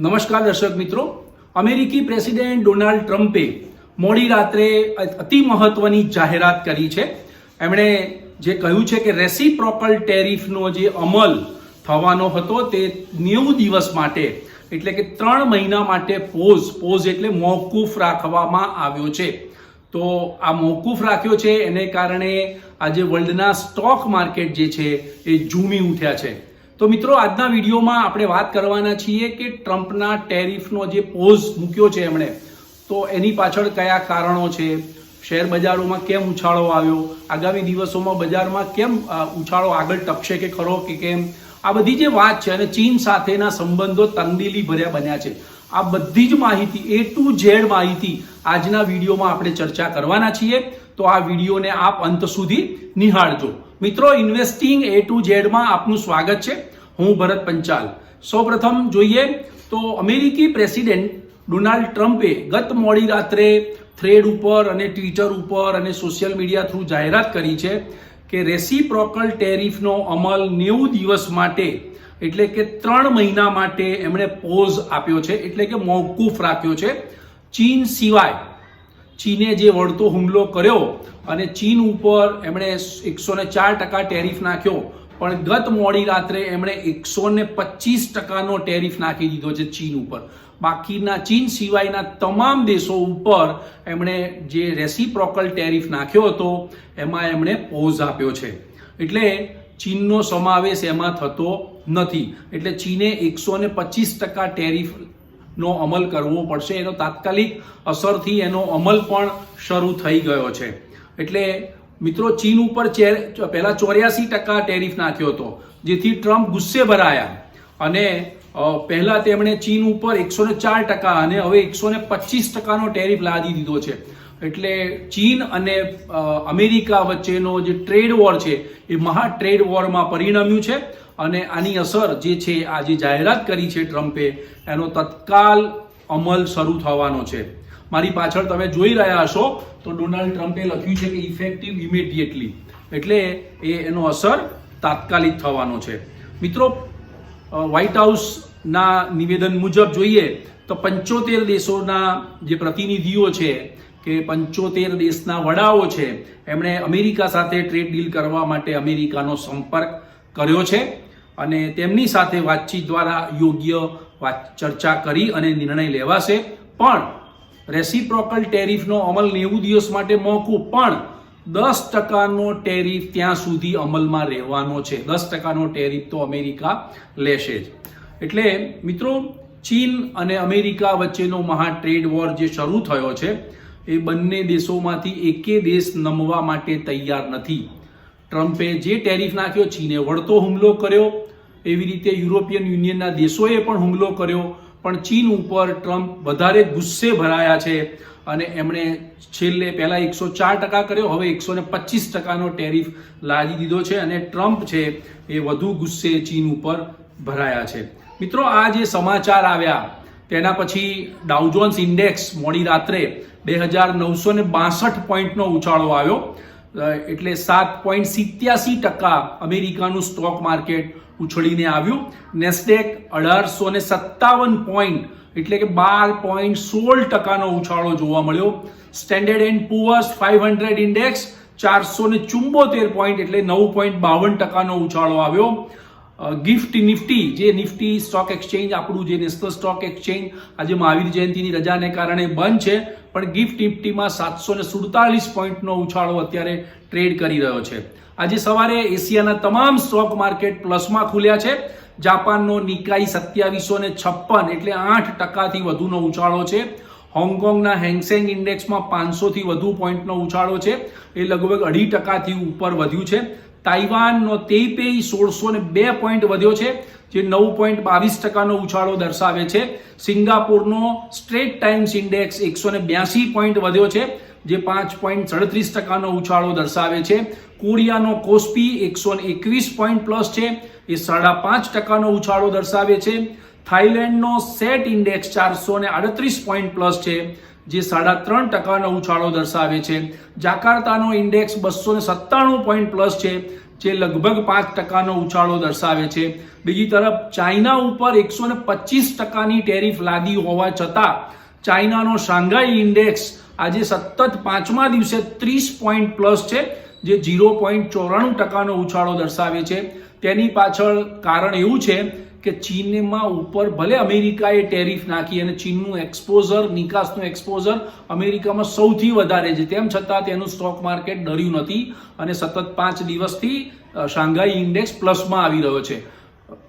નમસ્કાર દર્શક મિત્રો. અમેરિકી પ્રેસિડેન્ટ ડોનાલ્ડ ટ્રમ્પે મોડી રાત્રે અતિ મહત્વની જાહેરાત કરી છે. એમણે જે કહ્યું છે કે રેસિપ્રોકલ ટેરિફનો જે અમલ થવાનો હતો તે નેવું દિવસ માટે, એટલે કે ત્રણ મહિના માટે પોઝ પોઝ એટલે મોકૂફ રાખવામાં આવ્યો છે. તો આ મોકૂફ રાખ્યો છે, એને કારણે આજે વર્લ્ડના સ્ટોક માર્કેટ જે છે એ ઝૂમી ઉઠ્યા છે. તો મિત્રો, આજના વિડીયોમાં આપણે વાત કરવાના છીએ કે ટ્રમ્પના ટેરિફનો જે પોઝ મૂક્યો છે એમણે, તો એની પાછળ કયા કારણો છે? શેર બજારોમાં કેમ ઉછાળો આવ્યો? આગામી દિવસોમાં બજારમાં કેમ ઉછાળો આગળ ટપશે કે ખરો કે કેમ? આ બધી જે વાત છે અને ચીન સાથેના સંબંધો તંદીલી ભર્યા બન્યા છે. આ બધી જ માહિતી, એ ટુ ઝેડ માહિતી આજના વિડીયોમાં આપણે ચર્ચા કરવાના છીએ. તો આ વિડીયોને આપ અંત સુધી નિહાળજો. મિત્રો ઇન્વેસ્ટિંગ એ ટુ ઝેડમાં આપનું સ્વાગત છે. હું ભરત પંચાલ. સૌપ્રથમ જોઈએ તો અમેરિકી પ્રેસિડેન્ટ ડોનાલ્ડ ટ્રમ્પે ગત મોડી રાત્રે થ્રેડ ઉપર અને ટ્વિટર ઉપર અને સોશિયલ મીડિયા થ્રુ જાહેરાત કરી છે કે રેસીપ્રોકલ ટેરિફનો અમલ નેવું દિવસ માટે, એટલે કે ત્રણ મહિના માટે એમણે પોઝ આપ્યો છે, એટલે કે મોકૂફ રાખ્યો છે. ચીન સિવાય ચીને જે વળતો હુમલો કર્યો અને ચીન ઉપર એમણે એકસો ને ચાર ટકા ટેરિફ નાખ્યો. પણ ગત મોડી રાત્રે એમણે એકસો ને પચીસ ટકાનો ટેરિફ નાખી દીધો છે ચીન ઉપર. બાકીના ચીન સિવાયના તમામ દેશો ઉપર એમણે જે રેસીપ્રોકલ ટેરિફ નાખ્યો હતો, એમાં એમણે પોઝ આપ્યો છે. એટલે ચીનનો સમાવેશ એમાં થતો નથી. એટલે ચીને એકસો ને પચીસ ટકા ટેરિફ નો અમલ કરવો પડશે. એનો તાત્કાલિક અસરથી એનો અમલ પણ શરૂ થઈ ગયો છે. એટલે મિત્રો, ચીન ઉપર ચેર પહેલાં ચોર્યાસી ટકા ટેરિફ નાખ્યો હતો, જેથી ટ્રમ્પ ગુસ્સે ભરાયા. અને પહેલાં તેમણે ચીન ઉપર એકસો ચાર ટકા અને હવે એકસો પચીસ ટકાનો ટેરિફ લાદી દીધો છે. એટલે ચીન અને અમેરિકા વચ્ચેનો જે ટ્રેડ વોર છે, એ મહા ટ્રેડ વોરમાં પરિણમ્યું છે. અને આની અસર જે છે, આ જે જાહેરાત કરી છે ટ્રમ્પે, એનો તત્કાલ અમલ શરૂ થવાનો છે. મારી પાછળ તમે જોઈ રહ્યા હશો, તો ડોનાલ્ડ ટ્રમ્પે લખ્યું છે કે ઇફેક્ટિવ ઇમિડિયેટલી એટલે એ, એનો અસર તાત્કાલિક થવાનો છે. મિત્રો વ્હાઇટ હાઉસના નિવેદન મુજબ જોઈએ, તો પંચોતેર દેશોના જે પ્રતિનિધિઓ છે કે પંચોતેર દેશના વડાઓ છે, એમણે અમેરિકા સાથે ટ્રેડ ડીલ કરવા માટે અમેરિકાનો સંપર્ક કર્યો છે અને તેમની સાથે વાતચીત દ્વારા યોગ્ય ચર્ચા કરી અને નિર્ણય લેવાશે. પણ રેસિપ્રોકલ ટેરિફનો અમલ નેવું દિવસ માટે મોકું પણ દસ ટકાનો ટેરિફ ત્યાં સુધી અમલમાં રહેવાનો છે. દસ ટકાનો ટેરિફ તો અમેરિકા લેશે જ. એટલે મિત્રો, ચીન અને અમેરિકા વચ્ચેનો મહા ટ્રેડ વોર જે શરૂ થયો છે એ બંને દેશોમાંથી એકે દેશ નમવા માટે તૈયાર નથી. ટ્રમ્પે જે ટેરિફ નાખ્યો, ચીને વળતો હુમલો કર્યો. એવી રીતે યુરોપિયન યુનિયનના દેશોએ પણ હુમલો કર્યો, પણ ચીન ઉપર ટ્રમ્પ વધારે ગુસ્સે ભરાયા છે અને એમણે છેલ્લે પહેલાં એકસો ચાર ટકા કર્યો, હવે એકસો ને પચીસ ટકાનો ટેરિફ લાદી દીધો છે અને ટ્રમ્પ છે એ વધુ ગુસ્સે ચીન ઉપર ભરાયા છે. મિત્રો, આ જે સમાચાર આવ્યા, તેના પછી ડાઉજોન્સ ઇન્ડેક્સ મોડી રાત્રે બે હજાર નવસો ને બાસઠ પોઈન્ટનો ઉછાળો આવ્યો. એટલે સાત પોઈન્ટ સિત્યાસી ટકા અમેરિકાનું સ્ટોક માર્કેટ ઉછળીને આવ્યું. નેસ્ડેક અઢારસો ને સત્તાવન પોઈન્ટ, એટલે કે બાર પોઈન્ટ સોળ ટકાનો ઉછાળો જોવા મળ્યો. Standard and poor's five hundred index ચારસો ને ચુંબોતેર પોઈન્ટ, એટલે નવ પોઈન્ટ બાવન ટકાનો ઉછાળો આવ્યો. ગિફ્ટ નિફ્ટી, જે નિફ્ટી સ્ટોક એક્સચેન્જ આપણું જે નેશનલ સ્ટોક એક્સચેન્જ આજે મહાવીર જયંતિની રજાને કારણે બંધ છે, પણ ગિફ્ટ નિફ્ટીમાં સાતસો ને સુડતાલીસ પોઈન્ટનો ઉછાળો અત્યારે ટ્રેડ કરી રહ્યો છે. આજે સવારે એશિયાના તમામ સ્ટોક માર્કેટ પ્લસમાં ખુલ્યા છે. જાપાનનો નિકાઈ સત્યાવીસો ને છપ્પન, એટલે આઠ ટકાથી વધુનો ઉછાળો છે. હોંગકોંગના હેંગસેંગ ઇન્ડેક્સમાં પાંચસોથી વધુ પોઈન્ટનો ઉછાળો છે. એ લગભગ અઢી ટકાથી ઉપર વધ્યું છે. તાઇવાનનો તેઇપેઈ સોળસો ને બે પોઈન્ટ વધ્યો છે, જે નવ પોઈન્ટ બાવીસ ટકાનો ઉછાળો દર્શાવે છે. સિંગાપુરનો સ્ટ્રેટ ટાઈમ્સ ઇન્ડેક્સ એકસો ને બ્યાસી પોઈન્ટ વધ્યો છે, જે પાંચ પોઈન્ટ સડત્રીસ ટકાનો ઉછાળો દર્શાવે છે. કોરિયાનો કોસ્પી એકસો ને એકવીસ પોઈન્ટ પ્લસ છે, એ સાડા પાંચ ટકાનો ઉછાળો દર્શાવે છે. થાઇલેન્ડનો સેટ ઇન્ડેક્સ ચારસો ને આડત્રીસ પોઈન્ટ પ્લસ છે જે સાડા ત્રણ ટકાનો ઉછાળો દર્શાવે છે. જાકાર્તાનો ઇન્ડેક્સ બસો ને સત્તાણું પોઈન્ટ પ્લસ છે, જે લગભગ પાંચ ટકાનો ઉછાળો દર્શાવે છે. બીજી તરફ, ચાઇના ઉપર એકસો ને પચીસ ટકાની ટેરિફ લાદી હોવા છતાં, ચાઇનાનો શાંઘાઈ ઇન્ડેક્સ આજે સતત પાંચમા દિવસે ત્રીસ પોઈન્ટ પ્લસ છે, જે ઝીરો પોઈન્ટ ચોરાણું ટકાનો ઉછાળો દર્શાવે છે. તેની પાછળ કારણ એવું છે કે ચીનમાં ઉપર ભલે અમેરિકાએ ટેરિફ નાખી અને ચીનનું એક્સપોઝર નિકાસનું એક્સપોઝર અમેરિકામાં સૌથી વધારે છે. તેમ છતાં તેનું સ્ટોક માર્કેટ ડર્યું નથી અને સતત પાંચ દિવસથી શાંઘાઈ ઇન્ડેક્સ પ્લસમાં આવી રહ્યો છે.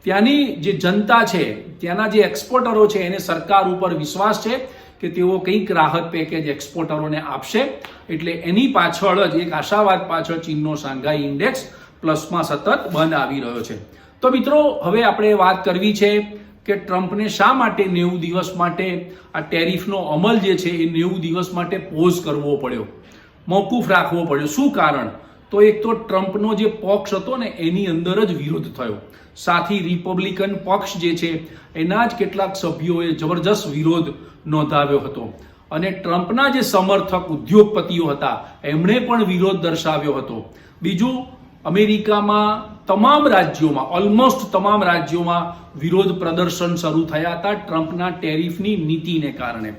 ત્યાંની જે જનતા છે, ત્યાંના જે એક્સપોર્ટરો છે, એને સરકાર ઉપર વિશ્વાસ છે કે તેઓ કંઈક રાહત પેકેજ એક્સપોર્ટરોને આપશે. એટલે એની પાછળ જ, એક આશાવાદ પાછળ ચીનનો શાંઘાઈ ઇન્ડેક્સ પ્લસમાં સતત બંધ આવી રહ્યો છે. તો મિત્રો, હવે આપણે વાત કરવી છે કે ટ્રમ્પને શા માટે નેવું દિવસ માટે આ ટેરિફનો અમલ જે છે એ નેવું દિવસ માટે પોઝ કરવો પડ્યો? મોકૂફ રાખવો પડ્યો. શું કારણ? તો એક તો ટ્રમ્પનો જે પક્ષ હતો ને, એની અંદર જ વિરોધ થયો. સાથી રિપબ્લિકન પક્ષ જે છે, એના જ કેટલાક સભ્યોએ જબરજસ્ત વિરોધ નોંધાવ્યો હતો. અને ટ્રમ્પના જે સમર્થક ઉદ્યોગપતિઓ હતા, એમણે પણ વિરોધ દર્શાવ્યો હતો. બીજું અમેરિકામાં તમામ રાજ્યોમાં ઓલમોસ્ટ તમામ રાજ્યોમાં વિરોધ પ્રદર્શન શરૂ થયા હતા ટ્રમ્પના ટેરિફની નીતિને કારણે.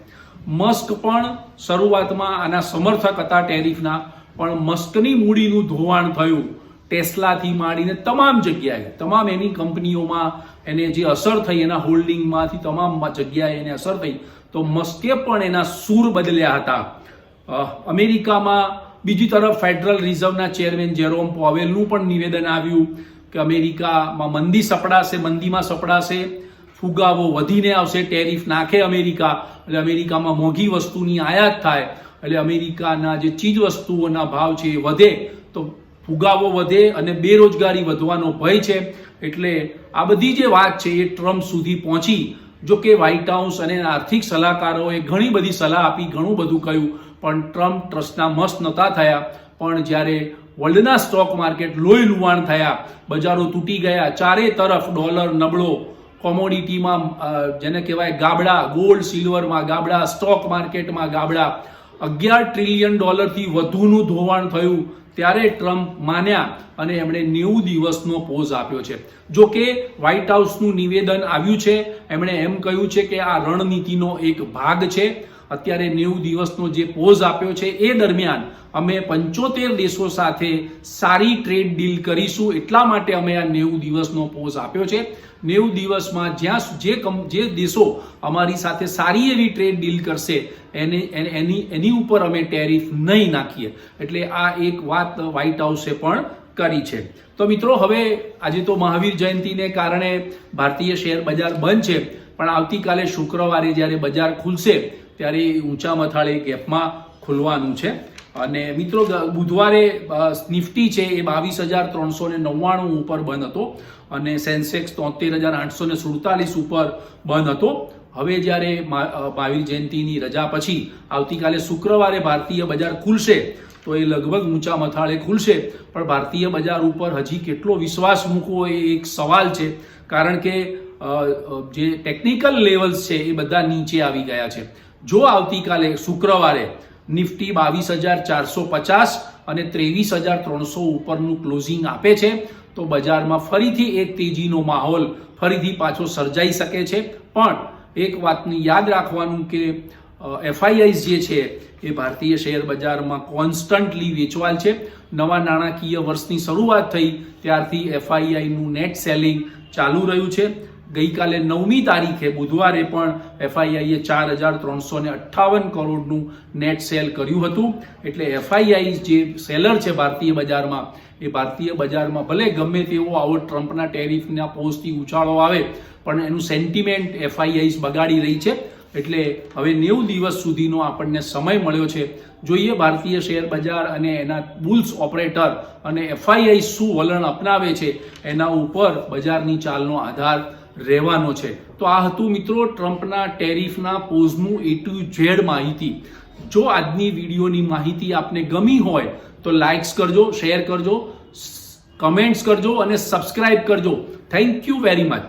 મસ્ક પણ શરૂઆતમાં આના સમર્થક હતા ટેરિફના, પણ મસ્કની મૂડીનું ધોવાણ થયું. ટેસ્લાથી માંડીને તમામ જગ્યાએ, તમામ એની કંપનીઓમાં એને જે અસર થઈ એના હોલ્ડિંગમાંથી તમામ જગ્યાએ એને અસર થઈ, તો મસ્કે પણ એના સૂર બદલ્યા હતા. અમેરિકામાં બીજી તરફ ફેડરલ રિઝર્વના ચેરમેન જેરોમ પોવેલનું પણ નિવેદન આવ્યું કે અમેરિકામાં મંદી સપડાશે, મંદીમાં સપડાશે, ફુગાવો વધીને આવશે, ટેરિફ નાખે અમેરિકા, એટલે અમેરિકામાં મોંઘી વસ્તુની આયાત થાય, એટલે અમેરિકાના જે ચીજ વસ્તુઓના ભાવ છે એ વધે, તો ફુગાવો વધે અને બેરોજગારી વધવાનો ભય છે, એટલે આ બધી જે વાત છે એ ટ્રમ્પ સુધી પહોંચી. જો કે વ્હાઇટ હાઉસ અને આર્થિક સલાહકારોએ ઘણી બધી સલાહ આપી, ઘણું બધું કહ્યું, પણ ટ્રમ્પ ટ્રસ્ટના મસ્ત નહોતા થયા. પણ જ્યારે વર્લ્ડના સ્ટોક માર્કેટ લોહી લુવાણ થયા, બજારો તૂટી ગયા, ચારે તરફ ડોલર નબળો. કોમોડિટીમાં જેને કહેવાય ગાબડા ગોલ્ડ સિલ્વરમાં ગાબડા સ્ટોક માર્કેટમાં ગાબડા. અગિયાર ટ્રિલિયન ડોલરથી વધુનું ધોવાણ થયું ત્યારે ટ્રમ્પ માન્યા અને એમણે નેવું દિવસનો પોઝ આપ્યો છે. જો કે વ્હાઇટ હાઉસનું નિવેદન આવ્યું છે, એમણે એમ કહ્યું છે કે આ રણનીતિનો એક ભાગ છે. અત્યારે નેવું દિવસનો જે પોઝ આપ્યો છે, એ દરમિયાન અમે પંચોતેર દેશો સાથે સારી ટ્રેડ ડીલ કરીશું. એટલા માટે અમે આ નેવું દિવસનો પોઝ આપ્યો છે. નેવું દિવસમાં જ્યાં જે કમ જે દેશો અમારી સાથે સારી એવી ટ્રેડ ડીલ કરશે, એને એને- એની ઉપર અમે ટેરિફ નહીં નાખીએ. એટલે આ એક વાત વ્હાઇટ હાઉસે પણ કરી છે. તો મિત્રો, હવે આજે તો મહાવીર જયંતિને કારણે ભારતીય શેર બજાર બંધ છે. પણ આવતીકાલે શુક્રવારે જ્યારે બજાર ખુલશે ત્યારે એ ઊંચા મથાળે ગેપમાં ખુલવાનું છે. અને મિત્રો બુધવારે નિફ્ટી છે એ બાવીસ હજાર ત્રણસો ને નવ્વાણું ઉપર બંધ હતો અને સેન્સેક્સ તોતેર હજાર આઠસો ને સુડતાલીસ ઉપર બંધ હતો. હવે જ્યારે મહાવીર જયંતિની રજા પછી આવતીકાલે શુક્રવારે ભારતીય બજાર ખુલશે, તો એ લગભગ ઊંચા મથાળે ખુલશે. પણ ભારતીય બજાર ઉપર હજી કેટલો વિશ્વાસ મૂકવો એ એક સવાલ છે. કારણ કે જે ટેકનિકલ લેવલ્સ છે એ બધા નીચે આવી ગયા છે. જો આવતીકાલે શુક્રવારે નિફ્ટી બાવીસ હજાર ચારસો પચાસ અને ત્રેવીસ હજાર ત્રણસો ઉપરનું ક્લોઝિંગ આપે છે, તો બજારમાં ફરીથી એક તેજીનો માહોલ ફરીથી પાછો સર્જાઈ શકે છે. પણ એક વાતની યાદ રાખવાનું કે એફઆઈઆઈસ જે છે એ ભારતીય શેર બજારમાં કોન્સ્ટન્ટલી વેચવાલ છે. નવા નાણાકીય વર્ષની શરૂઆત થઈ ત્યારથી એફઆઈઆઈનું નેટ સેલિંગ ચાલુ રહ્યું છે. ગઈકાલે નવમી તારીખે બુધવારે પણ એફઆઈઆઈએ ચાર હજાર ત્રણસો ને અઠ્ઠાવન કરોડનું નેટ સેલ કર્યું હતું. એટલે એફઆઈઆઈ જે સેલર છે ભારતીય બજારમાં, એ ભારતીય બજારમાં ભલે ગમે તેવો આવો ટ્રમ્પના ટેરિફના પોઝથી ઉછાળો આવે, પણ એનું સેન્ટિમેન્ટ એફઆઈઆઈસ બગાડી રહી છે. એટલે હવે નેવું દિવસ સુધીનો આપણને સમય મળ્યો છે. જોઈએ ભારતીય શેર બજાર અને એના બુલ્સ ઓપરેટર અને એફઆઈઆઈ શું વલણ અપનાવે છે, એના ઉપર બજારની ચાલનો આધાર રહેવાનો છે. તો આ હતું મિત્રો ટ્રમ્પના ટેરિફના પોઝનું એ ટુ ઝેડ માહિતી. જો આજની વિડીયોની માહિતી આપને ગમી હોય તો લાઇક્સ કરજો શેર કરજો કમેન્ટ્સ કરજો અને સબસ્ક્રાઇબ કરજો. Thank you very much